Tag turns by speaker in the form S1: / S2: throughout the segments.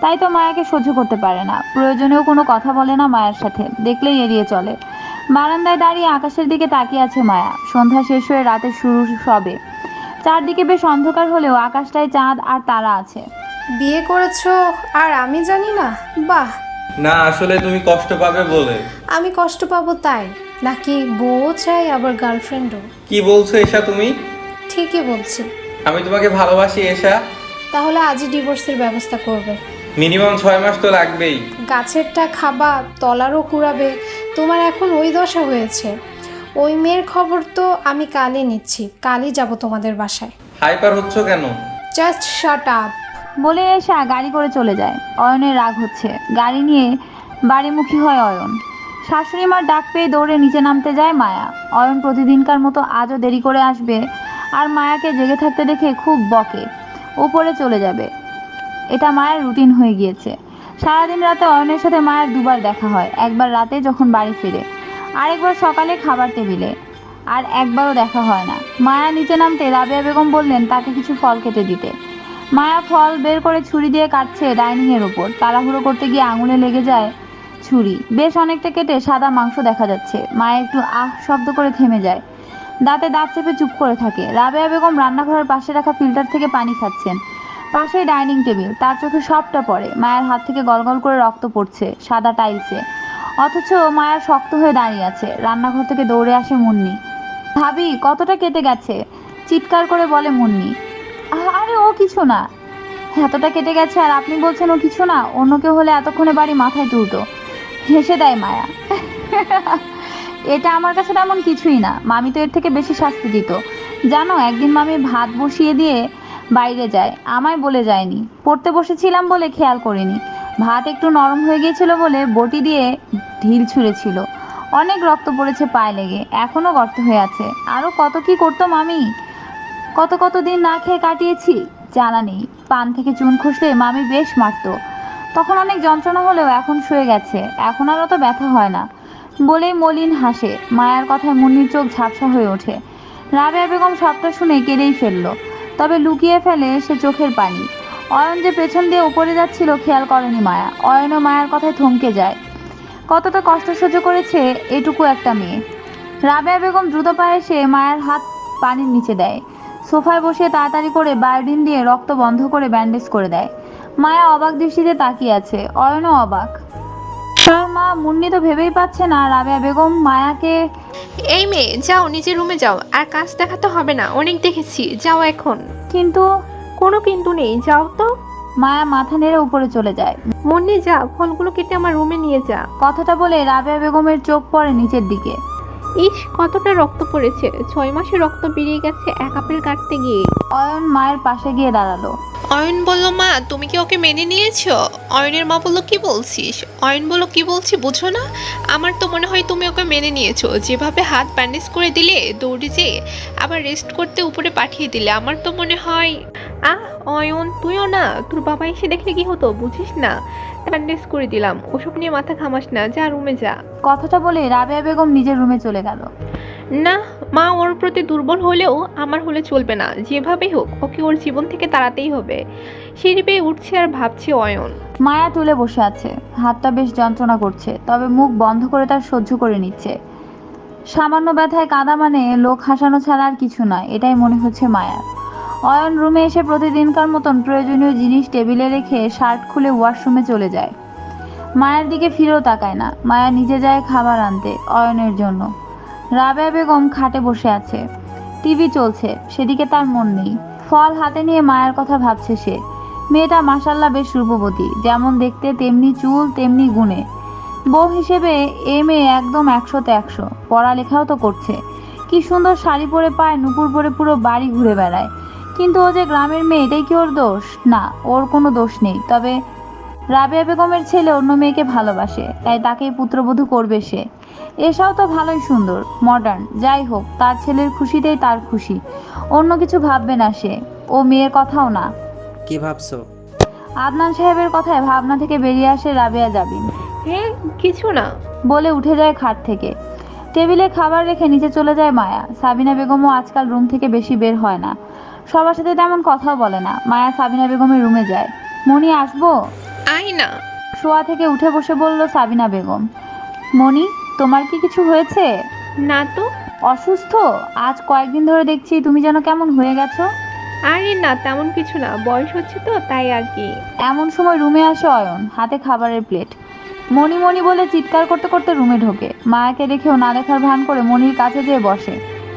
S1: তাই তো মায়াকে সহ্য করতে পারে না। প্রয়োজনেও কোনো কথা বলে না মায়ের সাথে। দেখলেই এড়িয়ে চলে। বারান্দায় দাঁড়িয়ে আকাশের দিকে তাকিয়ে আছে মায়া। সন্ধ্যা শেষ হয়ে রাতের শুরু সবে। চারদিকে বেশ অন্ধকার হলেও আকাশটায় চাঁদ আর তারা আছে।
S2: বিয়ে করেছ? আর আমি জানি না? বাহ।
S3: না আসলে তুমি কষ্ট পাবে বলে।
S2: আমি কষ্ট পাবো তাই। নাকি বউ চাই আবার গার্লফ্রেন্ডও?
S3: কি বলছো এসা তুমি?
S2: ঠিকই বলছি।
S3: আমি তোমাকে ভালোবাসি এসা।
S2: তাহলে আজই ডিভোর্সের ব্যবস্থা করবে।
S3: মিনিমাম ছয় মাস তো লাগবেই।
S2: গাছেরটা খাবা তলারও কুড়াবে তোমার এখন ওই দশা হয়েছে। ওই মেয়ের খবর তো আমি কালই নিচ্ছি কালই যাব তোমাদের বাসায়।
S3: হাইপার হচ্ছ কেন?
S2: জাস্ট শাট আপ
S1: বলে এসা গাড়ি করে চলে যায়। অয়নের রাগ হচ্ছে। গাড়ি নিয়ে বাড়িমুখী হয় অয়ন। শাশুড়ি মার ডাক পেয়ে দৌড়ে নিচে নামতে যায় মায়া। অয়ন প্রতিদিনকার মতো আজও দেরি করে আসবে আর মায়াকে জেগে থাকতে দেখে খুব বকে। উপরে চলে যাবে। এটা মায়ের রুটিন হয়ে গিয়েছে। সারাদিন রাতে অয়নের সাথে মায়ের দুবার দেখা হয়, একবার রাতে যখন বাড়ি ফিরে, আরেকবার সকালে খাবার টেবিলে, আর একবারও দেখা হয় না। মায়া নিচে নামতে রাবেয়া বেগম বললেন, তাকে কিছু ফল কেটে দিতে। মায়া ফল বের করে ছুরি দিয়ে কাটছে ডাইনিংয়ের ওপর তাড়াহুড়ো করতে গিয়ে আঙুলে লেগে যায় ছুরি। বেশ অনেকটা কেটে সাদা মাংস দেখা যাচ্ছে। মায়া একটু আহ শব্দ করে থেমে যায়। দাঁতে দাঁত চেপে চুপ করে থাকে। রাবেয়া বেগম রান্নাঘরের পাশে রাখা ফিল্টার থেকে পানি খাচ্ছেন। পাশেই ডাইনিং টেবিল। তার চোখে সবটা পড়ে। মায়ের হাত থেকে গলগল করে রক্ত পড়ছে সাদা টাইলসে। অথচ মায়া শক্ত হয়ে দাঁড়িয়ে আছে। রান্নাঘর থেকে দৌড়ে আসে মুন্নি। ভাবি, কতটা কেটে গেছে? চিৎকার করে বলে মুন্নি। আরে ও কিছু না। এতটা কেটে গেছে আর আপনি বলছেন ও কিছু না? অন্য কেউ হলে এতক্ষণে বাড়ি মাথায় তুলতো। হেসে দেয় মায়া। এটা আমার কাছে তেমন কিছুই না। মামি তো এর থেকে বেশি শাস্তি দিত। জানো, একদিন মামি ভাত বসিয়ে দিয়ে বাইরে যায়, আমায় বলে যায়নি। পড়তে বসেছিলাম বলে খেয়াল করিনি। ভাত একটু নরম হয়ে গিয়েছিল বলে বটি দিয়ে ঢিল ছুঁড়েছিল। অনেক রক্ত পড়েছে পায়ে লেগে, এখনও গর্ত হয়ে আছে। আরও কত কি করতো মামি কত কত দিন না খেয়ে কাটিয়েছি? জানা নেই। পান থেকে চুন খসলে মামি বেশ মারতো। তখন অনেক যন্ত্রণা হলেও এখন শুয়ে গেছে। এখন আর অত ব্যথা হয় না। বলেই মলিন হাসে। মায়ার কথায় মুন্নির চোখ ঝাপসা হয়ে ওঠে। রাবেয়া বেগম সবটা শুনে কেঁদেই ফেলল। তবে লুকিয়ে ফেলে সে চোখের পানি। অয়ন যে পেছন দিয়ে উপরে যাচ্ছিল, খেয়াল করেনি মায়া। অয়নও মায়ার কথায় থমকে যায়। কতটা কষ্ট সহ্য করেছে এটুকু একটা মেয়ে। রাবেয়া বেগম দ্রুত পায়ে এসে মায়ের হাত পানির নিচে দেয়। সোফায় বসে তাড়াতাড়ি করে বায়োডিন দিয়ে রক্ত বন্ধ করে ব্যান্ডেজ করে দেয়। মায়া অবাক দৃষ্টিতে তাকিয়ে আছে। অয়নও অবাক। তার মা মুন্নি তো ভেবেই পাচ্ছে না রাবেয়া বেগম মায়াকে
S4: এই মেয়ে যাও নিজের রুমে যাও। আর কাজ দেখাতে হবে না অনেক দেখেছি যাও এখন।
S1: কিন্তু
S4: কোনো কিন্তু নেই যাও তো।
S1: মায়া মাথা নেড়ে উপরে চলে যায়।
S4: মন্নি যা ফলগুলো কেটে আমার রুমে নিয়ে যা।
S1: কথাটা বলে রাবেয়া বেগমের চোখ পড়ে নিচের দিকে।
S4: ইস কতটা রক্ত পড়েছে। ছয় মাসে রক্ত বেরিয়ে গেছে এক আপেল কাটতে গিয়ে।
S1: অয়ন মায়ের পাশে গিয়ে দাঁড়াল।
S5: অয়ন বলল, মা, তুমি কি ওকে মেনে নিয়েছো? অয়নের মা বলল, কি বলছিস? অয়ন বলল, কি বলছি বুঝো না। আমার তো মনে হয় তুমি ওকে মেনে নিয়েছো। যেভাবে হাত ব্যান্ডেজ করে দিলে দৌড়ে যেয়ে আবার রেস্ট করতে উপরে পাঠিয়ে দিলে, আমার তো মনে হয়
S4: আহ, অয়ন, তুইও না। তোর বাবা এসে দেখলে কি হতো, বুঝিস না। ব্যান্ডেজ করে দিলাম। ওসব নিয়ে মাথা ঘামাস না। যা রুমে যা।
S1: কথাটা বলে রাবেয়া বেগম নিজের রুমে চলে গেল।
S4: না, মা ওর প্রতি দুর্বল হলেও আমার হলে চলবে না। যেভাবেই হোক, ওকে ওর জীবন থেকে তাড়াতেই হবে। সিঁড়ি পেয়ে উঠছে আর ভাবছে অয়ন।
S1: মায়া তুলে বসে আছে। হাতটা বেশ যন্ত্রণা করছে, তবে মুখ বন্ধ করে তার সহ্য করে নিচ্ছে। সামান্য ব্যথায় কাদা মানে লোক হাসানো ছাড়া আর কিছু নয় এটাই মনে হচ্ছে মায়ার। অয়ন রুমে এসে প্রতিদিনকার মতন প্রয়োজনীয় জিনিস টেবিলে রেখে শার্ট খুলে ওয়াশরুমে চলে যায়। মায়ের দিকে ফিরেও তাকায় না। মায়া নিজে যায় খাবার আনতে, অয়নের জন্য। রাবেয়া বেগম খাটে বসে আছে। টিভি চলছে, সেদিকে তার মন নেই। ফল হাতে নিয়ে মায়ের কথা ভাবছে সে। মেয়েটা মাসাল্লাহ বেশ রূপবতী, যেমন দেখতে তেমনি চুল, তেমনি গুণে। বউ হিসেবে এ মেয়ে একদম একশোতে একশো। পড়ালেখাও তো করছে। কি সুন্দর শাড়ি পরে পায়, নুপুর পরে পুরো বাড়ি ঘুরে বেড়ায়। কিন্তু ও যে গ্রামের মেয়ে, এটাই কি ওর দোষ? না, ওর কোনো দোষ নেই। তবে রাবেয়া বেগমের ছেলে অন্য মেয়েকে ভালোবাসে তাই তাকেই পুত্রবধূ করবে সে। এসাও তো ভালোই সুন্দর মডার্ন যাই হোক তার ছেলের খুশিতেই তার খুশি। অন্য কিছু ভাববে না সে ও মেয়ের কথাও না।
S6: কি ভাবছ?
S1: আদনান সাহেবের কথায় ভাবনা থেকে বেরিয়ে আসে রাবেয়া জাবিন।
S4: হ্যাঁ কিছু না।
S1: বলে উঠে যায় খাট থেকে। টেবিলে খাবার রেখে নিচে চলে যায় মায়া। সাবিনা বেগমও আজকাল রুম থেকে বেশি বের হয় না। সবার সাথে তেমন কথাও বলে না। মায়া সাবিনা বেগমের রুমে যায়। মনি আসব?
S5: আয় না?
S1: শোয়া থেকে উঠে বসে বলল সাবিনা বেগম মনি তোমার কি কিছু হয়েছে?
S4: না তো।
S1: অসুস্থ? আজ কয়েকদিন ধরে দেখছি তুমি যেন কেমন হয়ে গেছো।
S4: আরে না তেমন কিছু না বয়স হচ্ছে তো তাই আর কি।
S1: এমন সময় রুমে আসে অয়ন হাতে খাবারের প্লেট। মনি মনি বলে চিৎকার করতে করতে রুমে ঢোকে। মায়াকে দেখেও না দেখার ভান করে মনির কাছে যেয়ে বসে।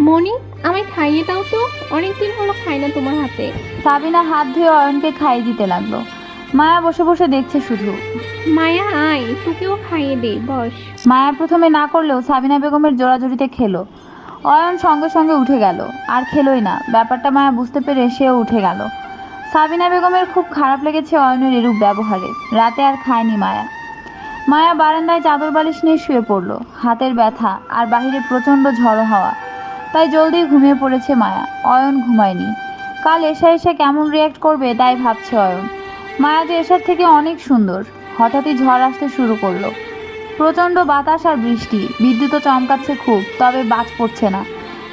S4: মনি আমায় খাইয়ে দাও তো অনেকদিন হলো খাই না তোমার হাতে।
S1: সাবিনা হাত ধুয়ে অয়নকে খাইয়ে দিতে লাগল। মায়া বসে বসে দেখছে শুধু।
S4: মায়া আয় তোকেও খাইয়ে দে বস।
S1: মায়া প্রথমে না করলেও সাবিনা বেগমের জোড়াজুড়িতে খেলো। অয়ন সঙ্গে সঙ্গে উঠে গেল আর খেলোই না। ব্যাপারটা মায়া বুঝতে পেরে সেও উঠে গেল। সাবিনা বেগমের খুব খারাপ লেগেছে অয়নের এরূপ ব্যবহারে। রাতে আর খায়নি মায়া। মায়া বারান্দায় চাদর বালিশ নিয়ে শুয়ে পড়ল। হাতের ব্যথা আর বাহিরে প্রচণ্ড ঝড়ো হাওয়া। তাই জলদি ঘুমিয়ে পড়েছে মায়া। অয়ন ঘুমায়নি। কাল এসে এসে কেমন রিয়াক্ট করবে তাই ভাবছে অয়ন। মায়া যে এসার থেকে অনেক সুন্দর। হঠাৎই ঝড় আসতে শুরু করল। প্রচণ্ড বাতাস আর বৃষ্টি। বিদ্যুৎও চমকাচ্ছে খুব, তবে বাজ পড়ছে না।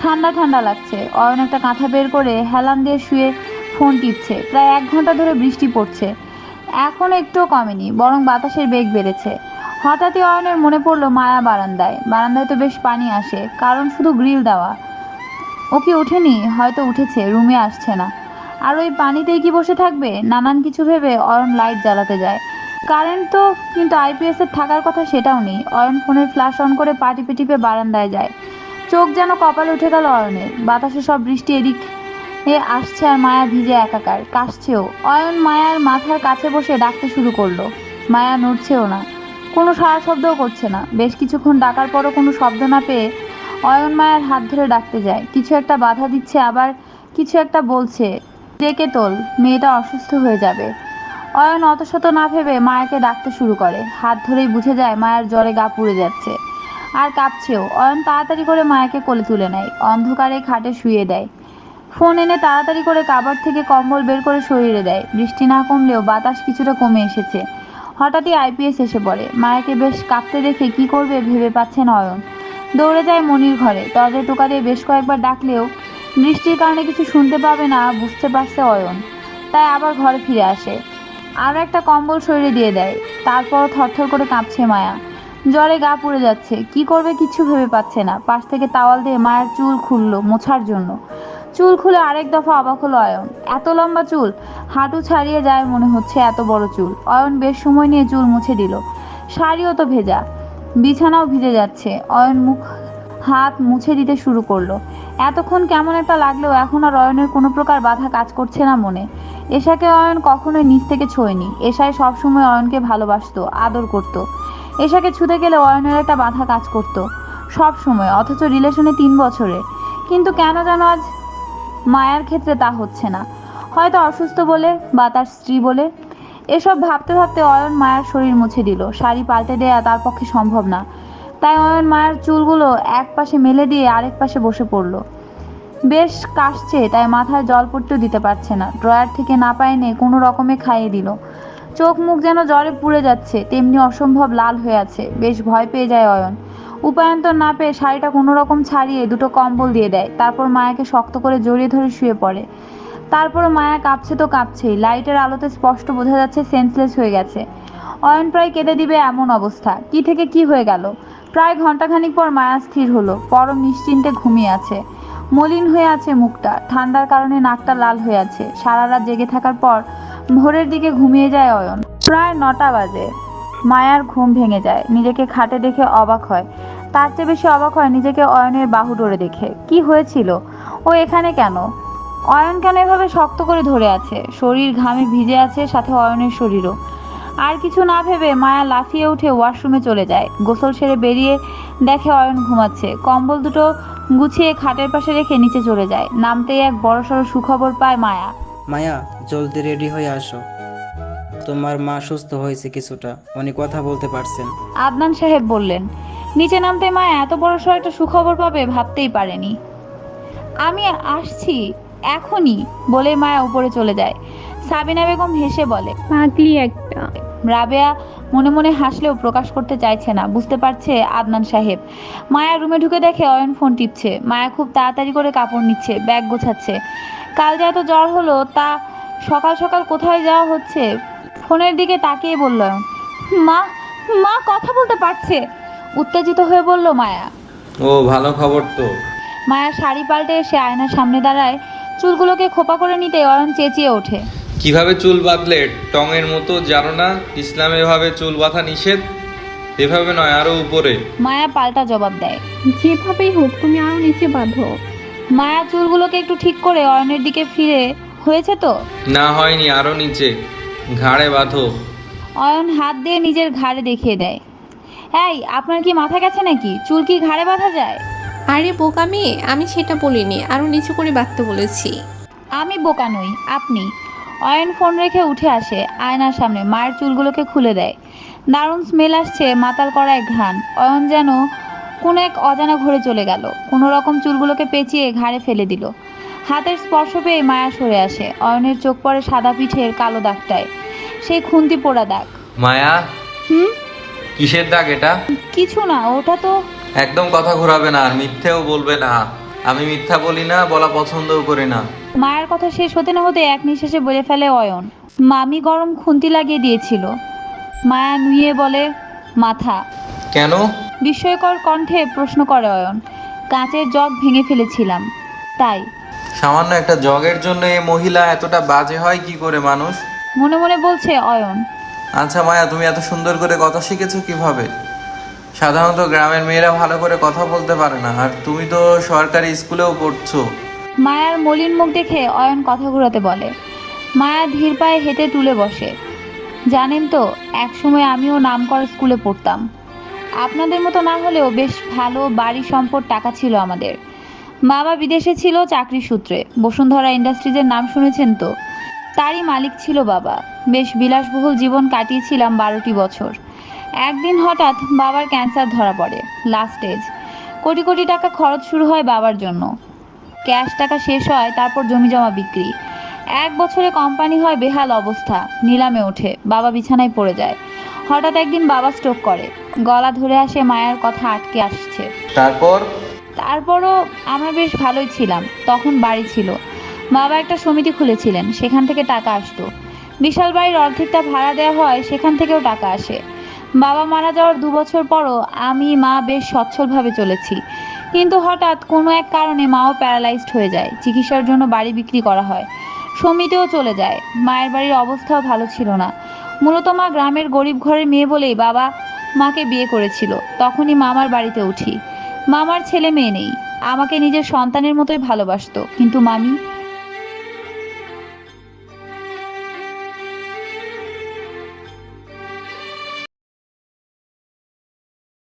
S1: ঠান্ডা ঠান্ডা লাগছে। অয়ন একটা কাঁথা বের করে হেলান দিয়ে শুয়ে ফোন টিপছে। প্রায় এক ঘণ্টা ধরে বৃষ্টি পড়ছে। এখন একটুও কমেনি, বরং বাতাসের বেগ বেড়েছে। হঠাৎই অয়নের মনে পড়ল মায়া বারান্দায়। বারান্দায় তো বেশ পানি আসে, কারণ শুধু গ্রিল দেওয়া। ও কি ওঠেনি হয়তো উঠেছে, রুমে আসছে না। আর ওই পানিতেই কি বসে থাকবে? নানান কিছু ভেবে অয়ন লাইট জ্বালাতে যায়। কারেন্ট তো, কিন্তু আইপিএস এর থাকার কথা সেটাও নেই। অয়ন ফোনের ফ্ল্যাশ অন করে পা টিপে টিপে বারান্দায় যায়। চোখ যেন কপালে উঠে গেল অয়নের বাতাসে সব বৃষ্টি এদিক এ আসছে আর মায়া ভিজে একাকার। কাশছেও। অয়ন মায়ার মাথার কাছে বসে ডাকতে শুরু করল। মায়া নড়ছেও না। কোনো সারা শব্দও করছে না। বেশ কিছুক্ষণ ডাকার পরও কোনো শব্দ না পেয়ে অয়ন মায়ার হাত ধরে ডাকতে যায়। কিছু একটা বাধা দিচ্ছে, আবার কিছু একটা বলছে। ডেকে তোল, মেয়েটা অসুস্থ হয়ে যাবে। অয়ন অতশত না ভেবে মায়াকে ডাকতে শুরু করে। হাত ধরেই বুঝে যায় মায়ের জ্বরে গা পুড়ে যাচ্ছে। আর কাঁপছেও। অয়ন তাড়াতাড়ি করে মায়াকে কোলে তুলে নেয়। অন্ধকারে খাটে শুয়ে দেয়। ফোন এনে তাড়াতাড়ি করে কাবার থেকে কম্বল বের করে শরীরে দেয়। বৃষ্টি না কমলেও বাতাস কিছুটা কমে এসেছে। হঠাৎই আইপিএস এসে পড়ে। মায়াকে বেশ কাঁপতে দেখে কি করবে ভেবে পাচ্ছে না অয়ন। দৌড়ে যায় মনির ঘরে। দরজায় টোকা দিয়ে বেশ কয়েকবার ডাকলেও বৃষ্টির কারণে কিছু শুনতে পাবে না, বুঝতে পারছে অয়ন। তাই আবার ঘরে ফিরে আসে। আরও একটা কম্বল শরীরে দিয়ে দেয়। তারপর থরথর করে কাঁপছে মায়া। জ্বরে গা পুড়ে যাচ্ছে। কি করবে কিছু ভেবে পাচ্ছে না। পাশ থেকে তাওয়াল দিয়ে মায়ের চুল খুললো মোছার জন্য। চুল খুলে আরেক দফা অবাক হলো অয়ন। এত লম্বা চুল। হাঁটু ছাড়িয়ে যায় মনে হচ্ছে এত বড় চুল। অয়ন বেশ সময় নিয়ে চুল মুছে দিল। শাড়িও তো ভেজা। বিছানাও ভিজে যাচ্ছে। অয়ন মুখ, হাত মুছে দিতে শুরু করল। এতক্ষণ কেমন একটা লাগলেও এখন আর অয়নের কোনো প্রকার বাধা কাজ করছে না মনে। এশাকে অয়ন কখনোই নিচ থেকে ছোঁয়নি। এশায় সবসময় অয়নকে ভালোবাসতো, আদর করত। এশাকে ছুঁতে গেলে অয়নের একটা বাধা কাজ করত সব সময় অথচ রিলেশনে তিন বছরে। কিন্তু কেন যেন আজ মায়ার ক্ষেত্রে তা হচ্ছে না। হয়তো অসুস্থ বলে বা তার স্ত্রী বলে। এসব ভাবতে ভাবতে অয়ন মায়ার শরীর মুছে দিল। শাড়ি পাল্টে দেয়া তার পক্ষে সম্ভব না। তাই অয়ন মায়ের চুলগুলো এক পাশে মেলে দিয়ে আরেক পাশে বসে পড়ল। বেশ কাশছে, তাই মাথায় জল পড়তেও দিতে পারছে না। ড্রয়ার থেকে না পায় নে কোনো রকমে খাইয়ে দিল। চোখ মুখ যেন জ্বরে পুড়ে যাচ্ছে, তেমনি অসম্ভব লাল হয়ে আছে। বেশ ভয় পেয়ে যায় অয়ন। উপায়ন্তর না পেয়ে শাড়িটা কোনো রকম ছাড়িয়ে দুটো কম্বল দিয়ে দেয়। তারপর মায়াকে শক্ত করে জড়িয়ে ধরে শুয়ে পড়ে। তারপর মায়া কাঁপছে তো কাঁপছেই। লাইটের আলোতে স্পষ্ট বোঝা যাচ্ছে সেন্সলেস হয়ে গেছে। অয়ন প্রায় কেঁদে দিবে এমন অবস্থা। কি থেকে কি হয়ে গেল? প্রায় ঘন্টাখানিক পর মায়া স্থির হলো। পরম নিশ্চিন্তে ঘুমিয়ে আছে। মলিন হয়ে আছে মুখটা। ঠান্ডার কারণে নাকটা লাল হয়ে আছে। সারা রাত জেগে থাকার পর ভোরের দিকে ঘুমিয়ে যায় অয়ন। প্রায় নটা বাজে। মায়ার ঘুম ভেঙে যায়। নিজেকে খাটে দেখে অবাক হয়। তার চেয়ে বেশি অবাক হয় নিজেকে অয়নের বাহু ডোরে দেখে। কি হয়েছিল? ও এখানে কেন? অয়ন কেন এভাবে শক্ত করে ধরে আছে? শরীর ঘামে ভিজে আছে সাথে অয়নের শরীরও। আর কিছু না ভেবে মায়া লাফিয়ে উঠে ওয়াশরুমে চলে যায়। গোসল সেরে বেরিয়ে দেখে অয়ন ঘুমাচ্ছে। কম্বল দুটো গুছিয়ে খাটের পাশে রেখে নিচে চলে যায়। নামতেই এক বড়সড় সুখবর পায় মায়া।
S6: মায়া জলদি রেডি হয়ে আসো। তোমার মা সুস্থ হয়েছে কিছুটা। উনি কথা বলতে পারছেন।
S1: আদনান সাহেব বললেন নিচে নামতে মায়া এত বড় সড় একটা সুখবর পাবে ভাবতেই পারেনি। আমি আসছি এখনই বলে মায়া উপরে চলে যায়। সাবিনা বেগম হেসে বলে
S4: পাগলি একটা
S1: রাবেয়া মনে মনে হাসলেও প্রকাশ করতে চাইছে না। বুঝতে পারছে আদনান সাহেব। মায়া রুমে ঢুকে দেখে অয়ন ফোন টিপছে। মায়া খুব তাড়াতাড়ি করে কাপড় নিচ্ছে ব্যাগ গোছাচ্ছে। কাল যে এত জ্বর হলো তা সকাল সকাল কোথায় যাওয়া হচ্ছে? ফোনের দিকে তাকিয়ে বলল মা মা কথা বলতে পারছে। উত্তেজিত হয়ে বলল মায়া।
S3: ও ভালো খবর তো।
S1: মায়া শাড়ি পাল্টে এসে আয়নার সামনে দাঁড়ায়। চুলগুলোকে খোপা করে নিতে অয়ন চেঁচিয়ে ওঠে।
S3: কীভাবে চুল বাঁধলে টঙের মতো জানো না? ইসলামে এভাবে চুল বাঁধা নিষেধ? এভাবে নয় আরও উপরে।
S1: মায়া পাল্টা জবাব দেয়।
S4: যেভাবেই হোক তুমি আরও নিচে বাঁধো।
S1: মায়া চুলগুলোকে একটু ঠিক করে অয়নের দিকে ফিরে। হয়েছে তো?
S3: না হয়নি আরও নিচে। ঘাড়ে বাঁধো।
S1: অয়ন হাত দিয়ে নিজের ঘাড়ে দেখিয়ে দেয়। এই আপনার কি মাথা গেছে নাকি? চুল কি ঘাড়ে বাঁধা যায়?
S4: আরে বোকা মেয়ে আমি সেটা বলিনি। আরও নিচু করে বাঁধতে বলেছি।
S1: আমি বোকা নই আপনি। অয়ন ফোন রেখে উঠে আসে আয়নার সামনে মায়ের চুলগুলোকে খুলে দেয়। দারুণ স্মেল আসছে মাতাল করা এক ঘ্রাণ। অয়ন যেন কোনো এক অজানা ঘরে চলে গেল। কোনো রকম চুলগুলোকে পেঁচিয়ে ঘাড়ে ফেলে দিল। হাতের স্পর্শ পেয়ে মায়া সরে আসে। অয়নের চোখ পড়ে সাদা পিঠের কালো দাগটায়। সেই খুন্তি পোড়া দাগ।
S3: মায়া?
S1: হুম?
S3: কিসের দাগ এটা?
S1: কিছু না ওটা তো
S3: একদম কথা ঘোরাবে না আর মিথ্যেও বলবে না। আমি মিথ্যা বলি না বলা পছন্দও করি না।
S1: মায়ের কথা শেষ হতে না হতে এক নিঃশ্বাসে বলে ফেলে অয়ন। মামি গরম খুন্তি লাগিয়ে দিয়েছিল। মায়া নুয়ে বলে মাথা।
S3: কেন?
S1: বিস্ময়কর কণ্ঠে প্রশ্ন করে অয়ন। কাঁচের জগ ভেঙে ফেলেছিলাম। তাই।
S3: সামান্য একটা জগের জন্য এই মহিলা এতটা বাজে হয় কি করে মানুষ?
S1: মনে মনে বলছে অয়ন।
S3: আচ্ছা মায়া তুমি এত সুন্দর করে কথা শিখেছো কীভাবে? সাধারণত গ্রামের মেয়েরা ভালো করে কথা বলতে পারে না। আর তুমি তো সরকারি স্কুলেও পড়ছো।
S1: মায়ার মলিন মুখ দেখে অয়ন কথা ঘুরাতে বলে। মায়া ধীর পায়ে হেঁটে তুলে বসে। জানেন তো, একসময় আমিও নামকরা স্কুলে পড়তাম। আপনাদের মতো না হলেও বেশ ভালো বাড়ি সম্পদ টাকা ছিল আমাদের। বাবা বিদেশে ছিল চাকরি সূত্রে। বসুন্ধরা ইন্ডাস্ট্রিজের নাম শুনেছেন তো? তারই মালিক ছিল বাবা। বেশ বিলাসবহুল জীবন কাটিয়েছিলাম বারোটি বছর। একদিন হঠাৎ বাবার ক্যান্সার ধরা পড়ে, লাস্ট স্টেজ কোটি কোটি টাকা খরচ শুরু হয় বাবার জন্য। ক্যাশ টাকা শেষ হয় তারপর জমি জমা বিক্রি। এক বছরে কোম্পানি হয় বেহাল অবস্থা নিলামে ওঠে বাবা বিছানায় পড়ে যায়। হঠাৎ একদিন বাবা স্ট্রোক করে গলা ধরে আসে মায়ের কথা আটকে আসছে।
S3: তারপর?
S1: তারপরও আমরা বেশ ভালোই ছিলাম তখন বাড়ি ছিল। বাবা একটা সমিতি খুলেছিলেন সেখান থেকে টাকা আসতো। বিশাল বাড়ির অর্ধেকটা ভাড়া দেওয়া হয় সেখান থেকেও টাকা আসে। বাবা মারা যাওয়ার দু বছর পরও আমি মা বেশ সচ্ছলভাবে চলেছি। কিন্তু হঠাৎ কোনো এক কারণে মাও প্যারালাইজড হয়ে যায়। চিকিৎসার জন্য বাড়ি বিক্রি করা হয়। সমিতিও চলে যায়। মায়ের বাড়ির অবস্থাও ভালো ছিল না। মূলত মা গ্রামের গরিব ঘরের মেয়ে বলেই বাবা মাকে বিয়ে করেছিল। তখনই মামার বাড়িতে উঠি। মামার ছেলে মেয়ে নেই। আমাকে নিজের সন্তানের মতোই ভালোবাসত। কিন্তু মামি